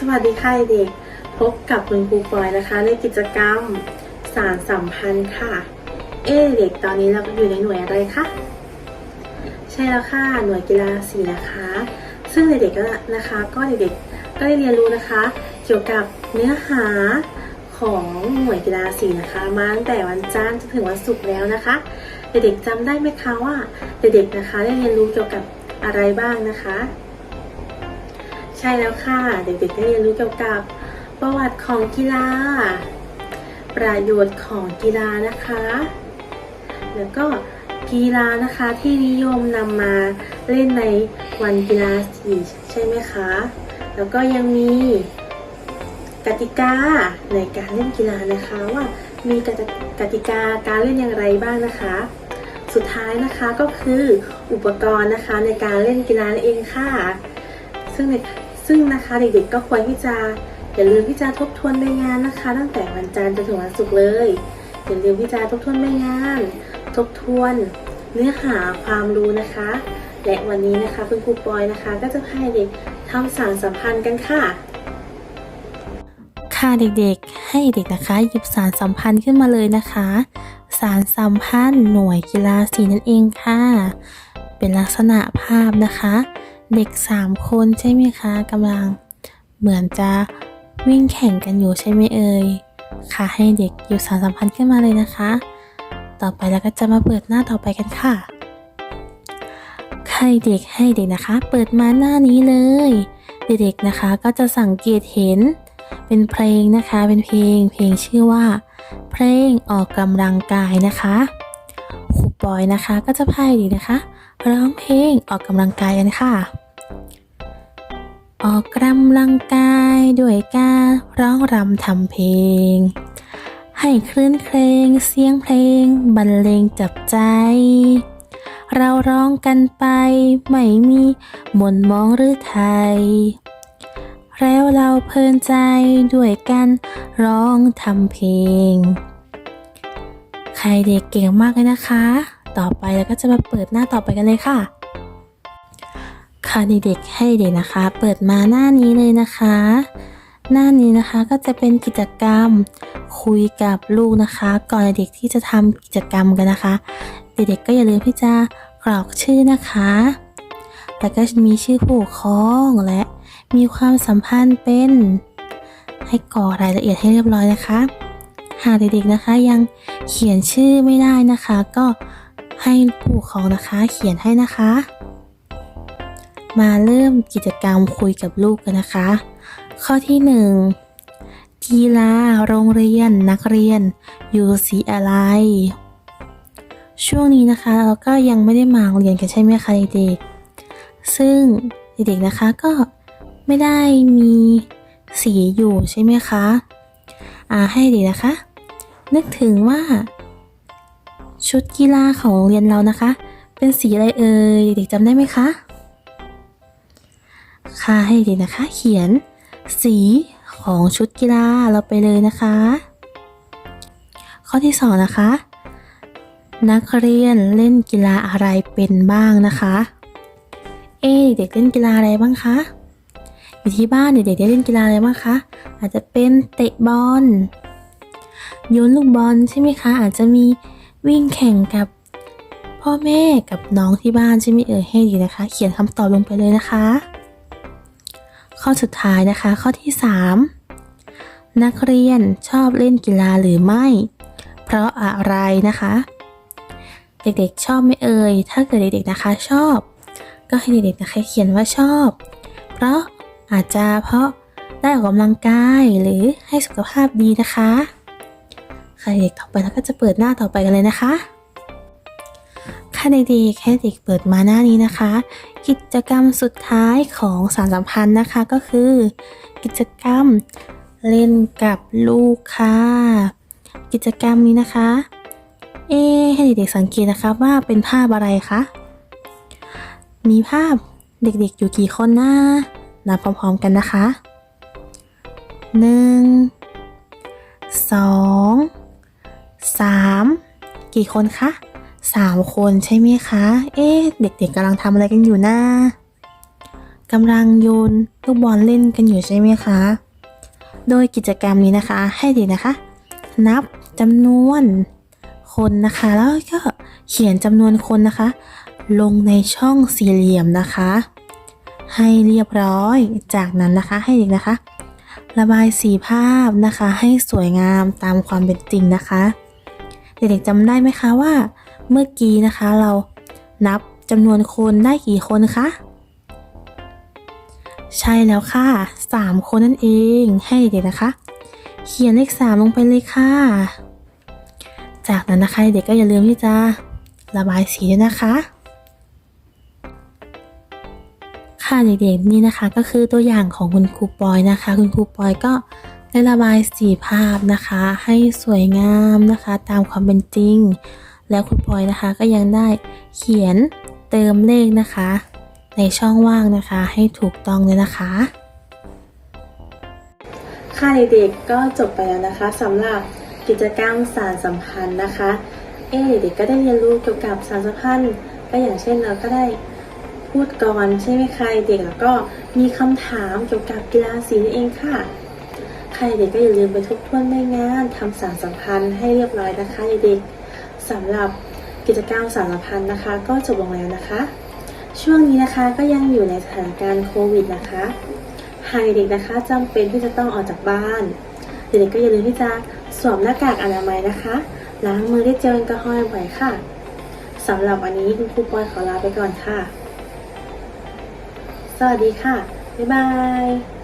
สวัสดีค่ะเด็ก พบกับคุณครูปอยนะคะ ในกิจกรรมสารสัมพันธ์ค่ะ เอ๊เด็กตอนนี้เราอยู่ในหน่วยอะไรคะ ใช่แล้วค่ะ หน่วยกีฬาสีนะคะ ซึ่งเด็กๆก็นะคะ ก็เด็กๆก็ได้เรียนรู้นะคะ เกี่ยวกับเนื้อหาของหน่วยกีฬาสีนะคะ มาตั้งแต่วันจันทร์จนถึงวันศุกร์แล้วนะคะ เด็กๆจำได้ไหมคะว่า เด็กๆนะคะได้เรียนรู้เกี่ยวกับอะไรบ้างนะคะ ใช่แล้วค่ะ เด็กๆได้เรียนรู้เกี่ยวกับประวัติของกีฬา ประโยชน์ของกีฬานะคะ แล้วก็กีฬานะคะที่นิยมนำมาเล่นในวันกีฬาสีใช่ไหมคะ แล้วก็ยังมีกติกาในการเล่นกีฬานะคะว่ามีกติกาการเล่นอย่างไรบ้างนะคะ สุดท้ายนะคะก็คืออุปกรณ์นะคะในการเล่นกีฬานั่นเองค่ะ ซึ่งใน ซึ่งนะคะเด็กๆก็ควรที่จะอย่าลืมที่จะทบทวนใบงานนะคะ ตั้งแต่วันจันทร์จนถึงวันศุกร์เลยอย่าลืมที่จะทบทวนใบงาน ทบทวนเนื้อหาความรู้นะคะ และวันนี้นะคะคุณครูปอยนะคะ ก็จะให้เด็กทำสารสัมพันธ์กันค่ะค่ะเด็กๆ ให้เด็กนะคะหยิบสารสัมพันธ์ขึ้นมาเลยนะคะ สารสัมพันธ์หน่วยกีฬาสีนั่นเองค่ะ เป็นลักษณะภาพนะคะ เด็ก 3 คนใช่ไหมคะกำลังเหมือนจะวิ่งแข่งกันอยู่ใช่ไหมเอ่ยค่ะให้เด็กหยิบสารสัมพันธ์ขึ้นมาเลยนะคะ ต่อไปแล้วก็จะมาเปิดหน้าต่อไปกันค่ะให้เด็กให้เด็กนะคะ เปิดมาหน้านี้เลย เด็กๆนะคะก็จะสังเกตเห็น เป็นเพลงนะคะเป็นเพลงเพลงชื่อว่า เพลงออกกำลังกายนะคะครูปอยนะคะก็จะพายดีนะคะ ร้องเพลงออกกำลังกายกันค่ะ ออกกำลังกายด้วยการร้องรำทำเพลง ให้คลื่นเพลงเสียงเพลงบรรเลงจับใจ เราร้องกันไปไม่มีหมนมองหรือไทย แล้วเราเพลินใจด้วยกันร้องทำเพลง ใครเด็กเก่งมากเลยนะคะ ต่อไปเราก็จะมาเปิดหน้าต่อไปกันเลยค่ะ ค่ะเด็กๆให้เด็กนะคะ เปิดมาหน้านี้เลยนะคะ หน้านี้นะคะก็จะเป็นกิจกรรมคุยกับลูกนะคะ ก่อนเด็กที่จะทำกิจกรรมกันนะคะ เด็กๆก็อย่าลืมที่จะกรอกชื่อนะคะแล้วก็มีชื่อผู้ปกครองและมีความสัมพันธ์เป็น ให้กรอกรายละเอียดให้เรียบร้อยนะคะ หากเด็กๆนะคะยังเขียนชื่อไม่ได้นะคะ ก็ ให้ผู้ปกครองนะคะเขียนให้นะคะ มาเริ่มกิจกรรมคุยกับลูกกันนะคะ ข้อที่หนึ่งกีฬาโรงเรียนนักเรียนอยู่สีอะไร ช่วงนี้นะคะเราก็ยังไม่ได้มาโรงเรียนกันใช่ไหมคะเด็กๆซึ่งเด็กๆนะคะก็ไม่ได้มีสีอยู่ใช่ไหมคะอ่าให้ด็กนะคะ นึกถึงว่า ชุดกีฬาของโรงเรียนเรานะคะ เป็นสีอะไรเอ่ยเด็กจำได้ไหมคะ ค่ะให้เด็กนะคะ เขียนสีของชุดกีฬาเราไปเลยนะคะ ข้อที่สองนะคะ นักเรียนเล่นกีฬาอะไรเป็นบ้างนะคะ เอเด็กเล่นกีฬาอะไรบ้างคะอยู่ที่บ้านเด็กๆได้เล่นกีฬาอะไรบ้างคะอาจจะเป็นเตะบอลโยนลูกบอลใช่ไหมคะ อาจจะมี วิ่งแข่งกับพ่อแม่กับน้องที่บ้านใช่ไหมเอ่ยให้ดีนะคะ เขียนคำตอบลงไปเลยนะคะ ข้อสุดท้ายนะคะ ข้อที่ 3 นักเรียนชอบเล่นกีฬาหรือไม่ เพราะอะไรนะคะ เด็กๆชอบไหมเอ่ยถ้าเกิดเด็กๆนะคะชอบ ก็ให้เด็กๆนะคะเขียนว่าชอบ เพราะอาจจะเพราะได้ออกกำลังกายหรือให้สุขภาพดีนะคะ ค่ะเด็กต่อไปเราก็จะเปิดหน้าต่อไปกันเลยนะคะค่ะเด็กๆแค่เด็กเปิดมาหน้านี้นะคะ กิจกรรมสุดท้ายของสารสัมพันธ์นะคะก็คือ กิจกรรมเล่นกับลูกค่ะ กิจกรรมนี้นะคะ เอ๊ให้เด็กๆสังเกตนะคะว่าเป็นภาพอะไรคะมีภาพเด็กๆอยู่กี่คนนะนับพร้อมๆกันนะคะหนึ่ งสามกี่คนคะสามคนใช่ไหมคะ เอ๊ะ เด็กๆกำลังทำอะไรกันอยู่นะกำลังโยนลูกบอลเล่นกันอยู่ใช่ไหมคะ โดยกิจกรรมนี้นะคะ ให้เด็กนะคะ นับจำนวนคนนะคะ แล้วก็เขียนจำนวนคนนะคะ ลงในช่องสี่เหลี่ยมนะคะ ให้เรียบร้อย จากนั้นนะคะให้เด็กนะคะ ระบายสีภาพนะคะให้สวยงามตามความเป็นจริงนะคะ เด็กๆจำได้ไหมคะว่า เมื่อกี้นะคะเรานับจำนวนคนได้กี่คนคะใช่แล้วค่ะ 3 คนนั่นเองให้เด็กๆนะคะ เขียนเลข 3 ลงไปเลยค่ะ จากนั้นนะคะเด็กก็อย่าลืมที่จะระบายสีด้วยนะคะค่ะเด็กๆนี่นะคะก็คือตัวอย่างของคุณครูปอยนะคะ คุณครูปอยก็ ได้ระบายสีภาพนะคะ ให้สวยงามนะคะ ตามความเป็นจริง แล้วคุณปอยนะคะก็ยังได้เขียนเติมเลขนะคะ ในช่องว่างนะคะให้ถูกต้องเลยนะคะค่ะเด็กๆก็จบไปแล้วนะคะสำหรับกิจกรรมสารสัมพันธ์นะคะ เอ๊เด็กๆก็ได้เรียนรู้เกี่ยวกับสารสัมพันธ์ก็อย่างเช่นเราก็ได้พูดก่อนใช่ไหมคะเด็กแล้วก็มีคำถามเกี่ยวกับกีฬาสีนั่นเองค่ะ ใครเด็กก็อย่าลืมไปทบทวนในงานทำสารสัมพันธ์ให้เรียบร้อยนะคะเด็กๆสำหรับกิจกรรมสารสัมพันธ์นะคะ ก็จบลงแล้วนะคะ ช่วงนี้นะคะก็ยังอยู่ในสถานการณ์โควิดนะคะหากเด็กนะคะจำเป็นที่จะต้องออกจากบ้าน เด็กๆก็อย่าลืมที่จะสวมหน้ากากอนามัยนะคะล้างมือด้วยเจลแอลกอฮอล์บ่อยค่ะสำหรับวันนี้คุณครูปอยขอลาไปก่อนค่ะ สวัสดีค่ะ บ๊ายบาย